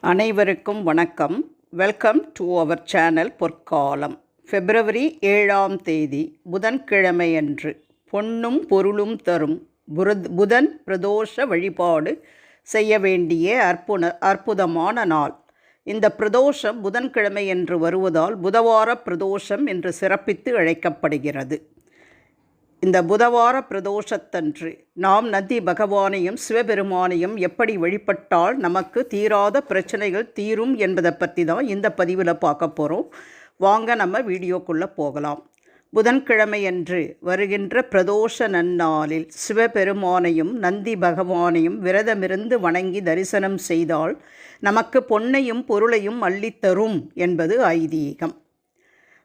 அனைவருக்கும் வணக்கம். Welcome to our channel பொற்காலம். பிப்ரவரி ஏழாம் தேதி புதன்கிழமையன்று பொன்னும் பொருளும் தரும் புரத் புதன் பிரதோஷ வழிபாடு செய்ய வேண்டிய அற்புண அற்புதமான நாள். இந்த பிரதோஷம் புதன்கிழமை என்று வருவதால் புதவார பிரதோஷம் என்று சிறப்பித்து அழைக்கப்படுகிறது. இந்த புதவார பிரதோஷத்தன்று நாம் நந்தி பகவானையும் சிவபெருமானையும் எப்படி வழிபட்டால் நமக்கு தீராத பிரச்சனைகள் தீரும் என்பதை பற்றி தான் இந்த பதிவில் பார்க்க போகிறோம் வாங்க நம்ம வீடியோக்குள்ளே போகலாம். புதன்கிழமையன்று வருகின்ற பிரதோஷ நன்னாளில் சிவபெருமானையும் நந்தி பகவானையும் விரதமிருந்து வணங்கி தரிசனம் செய்தால் நமக்கு பொன்னையும் பொருளையும் அள்ளித்தரும் என்பது ஐதீகம்.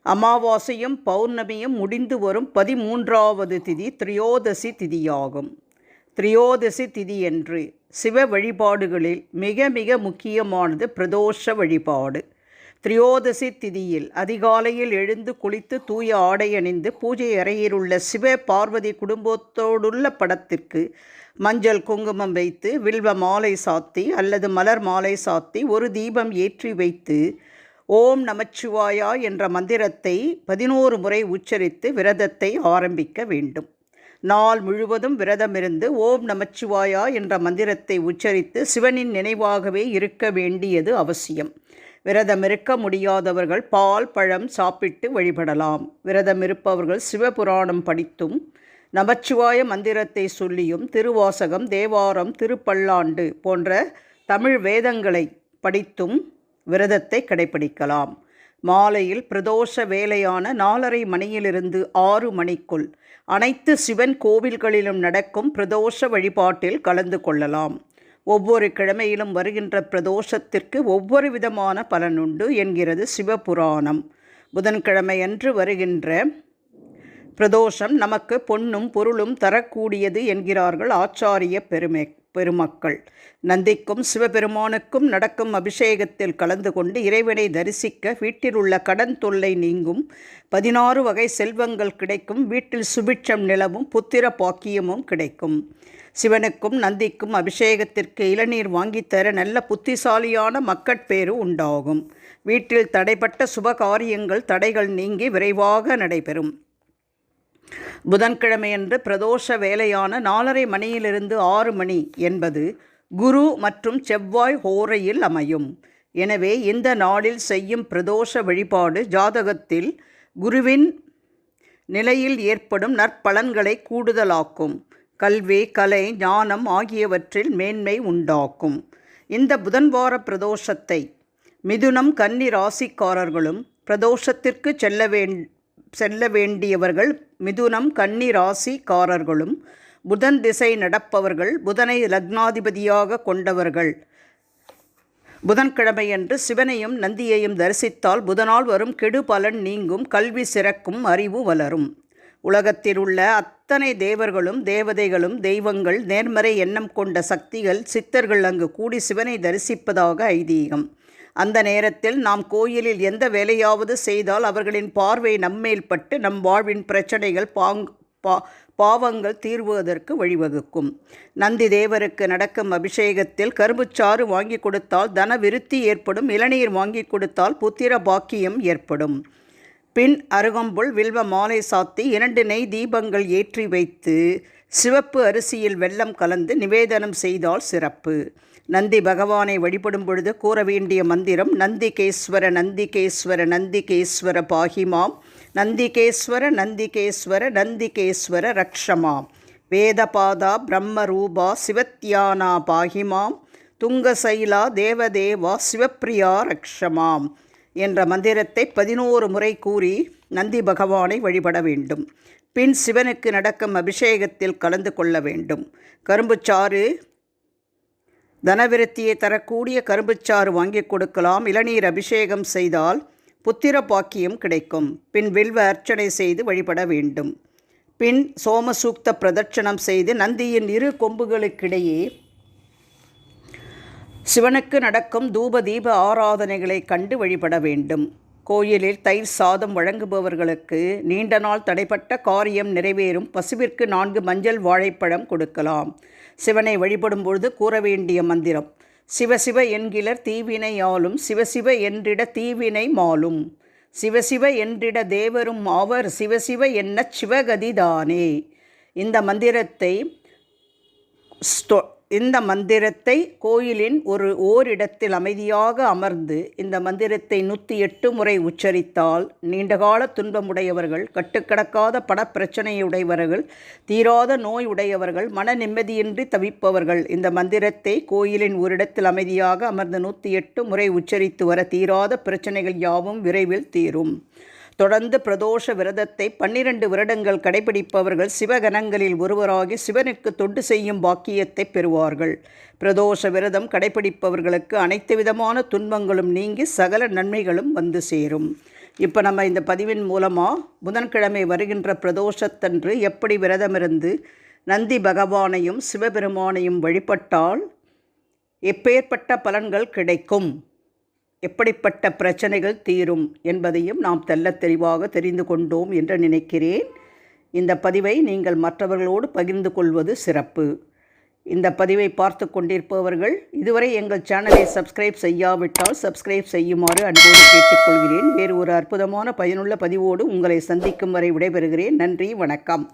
அமாவாசையும் பௌர்ணமியும் முடிந்து வரும் பதிமூன்றாவது திதி திரியோதசி திதியாகும். திரியோதசி திதி என்று சிவ வழிபாடுகளில் மிக மிக முக்கியமானது பிரதோஷ வழிபாடு. திரியோதசி திதியில் அதிகாலையில் எழுந்து குளித்து தூய ஆடை அணிந்து பூஜை அறையில் உள்ள சிவ பார்வதி குடும்பத்தோடுள்ள படத்திற்கு மஞ்சள் குங்குமம் வைத்து வில்வ மாலை சாத்தி அல்லது மலர் மாலை சாத்தி ஒரு தீபம் ஏற்றி வைத்து ஓம் நமச்சிவாயா என்ற மந்திரத்தை பதினோரு முறை உச்சரித்து விரதத்தை ஆரம்பிக்க வேண்டும். நாள் முழுவதும் விரதமிருந்து ஓம் நமச்சிவாயா என்ற மந்திரத்தை உச்சரித்து சிவனின் நினைவாகவே இருக்க வேண்டியது அவசியம். விரதம் இருக்க முடியாதவர்கள் பால் பழம் சாப்பிட்டு வழிபடலாம். விரதம் இருப்பவர்கள் சிவபுராணம் படித்தும் நமச்சிவாய மந்திரத்தை சொல்லியும் திருவாசகம் தேவாரம் திருப்பல்லாண்டு போன்ற தமிழ் வேதங்களை படித்தும் விரதத்தை கடைபிடிக்கலாம் மாலையில் பிரதோஷ வேலையான நாலரை மணியிலிருந்து ஆறு மணிக்குள் அனைத்து சிவன் கோவில்களிலும் நடக்கும் பிரதோஷ வழிபாட்டில் கலந்து கொள்ளலாம். ஒவ்வொரு கிழமையிலும் வருகின்ற பிரதோஷத்திற்கு ஒவ்வொரு விதமான பலனுண்டு என்கிறது சிவபுராணம். புதன்கிழமையன்று வருகின்ற பிரதோஷம் நமக்கு பொன்னும் பொருளும் தரக்கூடியது என்கிறார்கள் ஆச்சாரிய பெருமை. பெருமக்கள். நந்திக்கும் சிவபெருமானுக்கும் நடக்கும் அபிஷேகத்தில் கலந்து கொண்டு இறைவனை தரிசிக்க வீட்டில் உள்ள கடன் தொல்லை நீங்கும். பதினாறு வகை செல்வங்கள் கிடைக்கும். வீட்டில் சுபிட்சம் நிலவும் புத்திர பாக்கியமும் கிடைக்கும். சிவனுக்கும் நந்திக்கும் அபிஷேகத்திற்கு இளநீர் வாங்கித்தர நல்ல புத்திசாலியான மக்கட்பேறு உண்டாகும். வீட்டில் தடைப்பட்ட சுபகாரியங்கள் தடைகள் நீங்கி விரைவாக நடைபெறும். புதன்கிழமையன்று பிரதோஷ வேலையான நாலரை மணியிலிருந்து ஆறு மணி என்பது குரு மற்றும் செவ்வாய் ஹோரையில் அமையும். எனவே இந்த நாளில் செய்யும் பிரதோஷ வழிபாடு ஜாதகத்தில் குருவின் நிலையில் ஏற்படும் நற்பலன்களை கூடுதலாக்கும். கல்வி கலை ஞானம் ஆகியவற்றில் மேன்மை உண்டாக்கும். இந்த புதன்வார பிரதோஷத்தை மிதுனம் கன்னி ராசிக்காரர்களும் பிரதோஷத்திற்கு செல்ல வேண் செல்ல வேண்டியவர்கள் மிதுனம் கன்னி ராசிக்காரர்களும் புதன் திசை நடப்பவர்கள் புதனை லக்னாதிபதியாக கொண்டவர்கள். புதன்கிழமையன்று சிவனையும் நந்தியையும் தரிசித்தால் புதனால் வரும் கெடு பலன் நீங்கும் கல்வி சிறக்கும் அறிவு வளரும். உலகத்தில் உள்ள அத்தனை தேவர்களும் தேவதைகளும் தெய்வங்கள் நேர்மறை எண்ணம் கொண்ட சக்திகள் சித்தர்கள் அங்கு கூடி சிவனை தரிசிப்பதாக ஐதீகம். அந்த நேரத்தில் நாம் கோயிலில் எந்த வேலையாவது செய்தால் அவர்களின் பார்வை நம்மேல் பட்டு நம் வாழ்வின் பிரச்சனைகள் பாங் பா பாவங்கள் தீர்வதற்கு வழிவகுக்கும். நந்தி தேவருக்கு நடக்கும் அபிஷேகத்தில் கரும்புச்சாறு வாங்கி கொடுத்தால் தன விருத்தி ஏற்படும் இளநீர் வாங்கி கொடுத்தால் புத்திர பாக்கியம் ஏற்படும். பின் அருகம்புல் வில்வ மாலை சாத்தி இரண்டு நெய் தீபங்கள் ஏற்றி வைத்து சிவப்பு அரிசியில் வெள்ளம் கலந்து நிவேதனம் செய்தால் சிறப்பு. நந்தி பகவானை வழிபடும் பொழுது கூற வேண்டிய மந்திரம் நந்திகேஸ்வர நந்திகேஸ்வர நந்திகேஸ்வர பாகிமாம் நந்திகேஸ்வர நந்திகேஸ்வர நந்திகேஸ்வர ரக்ஷமாம் வேதபாதா பிரம்மரூபா சிவத்யானா பாகிமாம் துங்கசைலா தேவதேவா சிவப்பிரியா ரக்ஷமாம் என்ற மந்திரத்தை பதினோரு முறை கூறி நந்தி பகவானை வழிபட வேண்டும். பின் சிவனுக்கு நடக்கும் அபிஷேகத்தில் கலந்து கொள்ள வேண்டும். கரும்புச்சாறு தனவிருத்தியை தரக்கூடிய கரும்புச்சாறு வாங்கி கொடுக்கலாம். இளநீர் அபிஷேகம் செய்தால் புத்திர பாக்கியம் கிடைக்கும். பின் வில்வ அர்ச்சனை செய்து வழிபட வேண்டும். பின் சோமசூக்த பிரதட்சணம் செய்து நந்தியின் இரு கொம்புகளுக்கிடையே சிவனுக்கு நடக்கும் தூப தீப ஆராதனைகளை கண்டு வழிபட வேண்டும். கோயிலில் தயிர் சாதம் வழங்குபவர்களுக்கு நீண்ட நாள் தடைப்பட்ட காரியம் நிறைவேறும். பசுவிற்கு நான்கு மஞ்சள் வாழைப்பழம் கொடுக்கலாம். சிவனை வழிபடும் பொழுது கூற வேண்டிய மந்திரம். சிவசிவ என்கிற தீவினை ஆளும் சிவசிவ என்றிட தீவினை மாலும் சிவசிவ என்றிட தேவரும் ஆவர் சிவசிவ என்ன சிவகதிதானே. இந்த மந்திரத்தை ஸ்டோ இந்த மந்திரத்தை கோயிலின் ஒரு ஓரிடத்தில் அமைதியாக அமர்ந்து இந்த மந்திரத்தை நூற்றி எட்டு முறை உச்சரித்தால் நீண்டகால துன்பமுடையவர்கள் கட்டுக்கடக்காத பணப்பிரச்சனையுடையவர்கள் தீராத நோய் உடையவர்கள் மன நிம்மதியின்றி தவிப்பவர்கள் இந்த மந்திரத்தை கோயிலின் ஓரிடத்தில் அமைதியாக அமர்ந்து நூற்றி எட்டு முறை உச்சரித்து வர தீராத பிரச்சனைகள் யாவும் விரைவில் தீரும். தொடர்ந்து பிரதோஷ விரதத்தை பன்னிரண்டு வருடங்கள் கடைபிடிப்பவர்கள் சிவகணங்களில் ஒருவராகி சிவனுக்கு தொண்டு செய்யும் பாக்கியத்தை பெறுவார்கள். பிரதோஷ விரதம் கடைபிடிப்பவர்களுக்கு அனைத்து விதமான துன்பங்களும் நீங்கி சகல நன்மைகளும் வந்து சேரும். இப்போ நம்ம இந்த பதிவின் மூலமாக புதன்கிழமை வருகின்ற பிரதோஷத்தன்று எப்படி விரதமிருந்து நந்தி பகவானையும் சிவபெருமானையும் வழிபட்டால் எப்பேற்பட்ட பலன்கள் கிடைக்கும்? எப்படிப்பட்ட பிரச்சனைகள் தீரும் என்பதையும் நாம் தெல்ல தெளிவாக தெரிந்து கொண்டோம் என்று நினைக்கிறேன். இந்த பதிவை நீங்கள் மற்றவர்களோடு பகிர்ந்து கொள்வது சிறப்பு. இந்த பதிவை பார்த்து கொண்டிருப்பவர்கள் இதுவரை எங்கள் சேனலை சப்ஸ்கிரைப் செய்யாவிட்டால் சப்ஸ்கிரைப் செய்யுமாறு அன்போடு கேட்டுக்கொள்கிறேன். வேறு ஒரு அற்புதமான பயனுள்ள பதிவோடு உங்களை சந்திக்கும் வரை விடைபெறுகிறேன். நன்றி வணக்கம்.